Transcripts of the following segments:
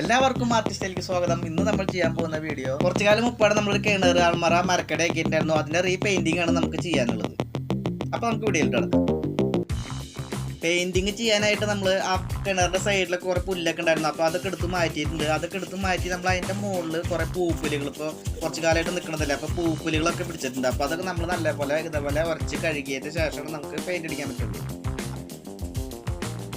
എല്ലാവർക്കും ആർട്ടിസ്റ്റിലേക്ക് സ്വാഗതം. ഇന്ന് നമ്മൾ ചെയ്യാൻ പോകുന്ന വീഡിയോ കുറച്ചു കാലം മുപ്പാണ് നമ്മൾ കിണർ ആൾമറ മരക്കടയൊക്കെ ഉണ്ടായിരുന്നു അതിന്റെ റീപെയിന്റിംഗ് ആണ് നമുക്ക് ചെയ്യാനുള്ളത്. അപ്പൊ നമുക്ക് വീഡിയോ കിടക്കാം. പെയിന്റിങ് ചെയ്യാനായിട്ട് നമ്മൾ ആ കിണറിന്റെ സൈഡിലൊക്കെ കുറെ പുല്ലൊക്കെ ഉണ്ടായിരുന്നു. അപ്പോൾ അതൊക്കെ എടുത്ത് മാറ്റിയിട്ടുണ്ട്. അതൊക്കെ എടുത്ത് മാറ്റി നമ്മൾ അതിന്റെ മുകളിൽ കുറെ പൂപ്പുലികൾ ഇപ്പോൾ കുറച്ച് കാലമായിട്ട് നിൽക്കണതല്ലേ? അപ്പോൾ പൂപ്പുലികളൊക്കെ പിടിച്ചിട്ടുണ്ട്. അപ്പോൾ അതൊക്കെ നമ്മൾ നല്ലപോലെ ഇതേപോലെ ഉറച്ച് കഴുകിയതിന് ശേഷമാണ് നമുക്ക് പെയിന്റ് അടിക്കാൻ പറ്റുള്ളൂ.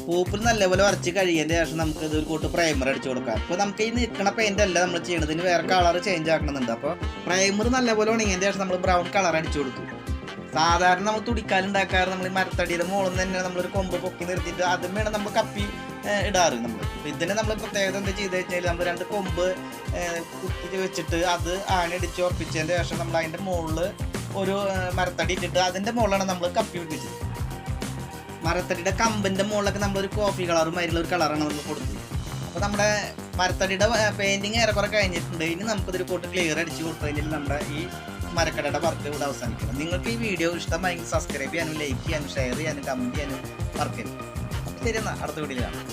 പൂപ്പിൽ നല്ലപോലെ വരച്ച് കഴിയേണ്ട ശേഷം നമുക്ക് ഇത് ഒരു കൂട്ട് പ്രൈമർ അടിച്ചു കൊടുക്കാം. അപ്പോൾ നമുക്ക് ഈ നിൽക്കുന്ന പെയിന്റ് അല്ല നമ്മൾ ചെയ്യണത് വേറെ കളർ ചേഞ്ച് ആക്കണമെന്നുണ്ട്. അപ്പോൾ പ്രൈമർ നല്ലപോലെ ഉണങ്ങിയതിന് ശേഷം നമ്മൾ ബ്രൗൺ കളർ അടിച്ചു കൊടുത്തു. സാധാരണ നമ്മൾ തുടിക്കാലുണ്ടാക്കാറ് നമ്മൾ ഈ മരത്തടിയുടെ മുകളിൽ നിന്ന് തന്നെ നമ്മളൊരു കൊമ്പ് പൊക്കി നിർത്തിയിട്ട് അതും വേണം നമ്മൾ കപ്പി ഇടാറ് നമ്മൾ. ഇതിന് നമ്മൾ പ്രത്യേകത എന്താ ചെയ്ത് വെച്ചാൽ നമ്മൾ രണ്ട് കൊമ്പ് കുത്തി വെച്ചിട്ട് അത് ആണിടിച്ച് ഉറപ്പിച്ചതിന്റെ ശേഷം നമ്മൾ അതിന്റെ മുകളിൽ ഒരു മരത്തടി ഇട്ടിട്ട് അതിന്റെ മുകളിലാണ് നമ്മൾ കപ്പി പിടിച്ചത് മരത്തടിയുടെ കമ്പിന്റെ മുകളിലൊക്കെ നമ്മളൊരു കോഫി കളറും അതിലുള്ള ഒരു കളറാണ് നമ്മൾ കൊടുക്കുന്നത്. അപ്പോൾ നമ്മുടെ മരത്തടിയുടെ പെയിന്റിങ് ഏറെക്കുറെ കഴിഞ്ഞിട്ടുണ്ട്. ഇനി നമുക്കിതൊരു പോട്ട് ക്ലിയർ അടിച്ച് കൊടുത്തു കഴിഞ്ഞാൽ നമ്മുടെ ഈ മരക്കടയുടെ വർക്ക് ഇവിടെ അവസാനിക്കണം. നിങ്ങൾക്ക് ഈ വീഡിയോ ഇഷ്ടമായെങ്കിൽ സബ്സ്ക്രൈബ് ചെയ്യാനും ലൈക്ക് ചെയ്യാനും ഷെയർ ചെയ്യാനും കമന്റ് ചെയ്യാനും മറക്കരുത്. ശരി എന്നാൽ അടുത്ത വീഡിയോ കാണാം.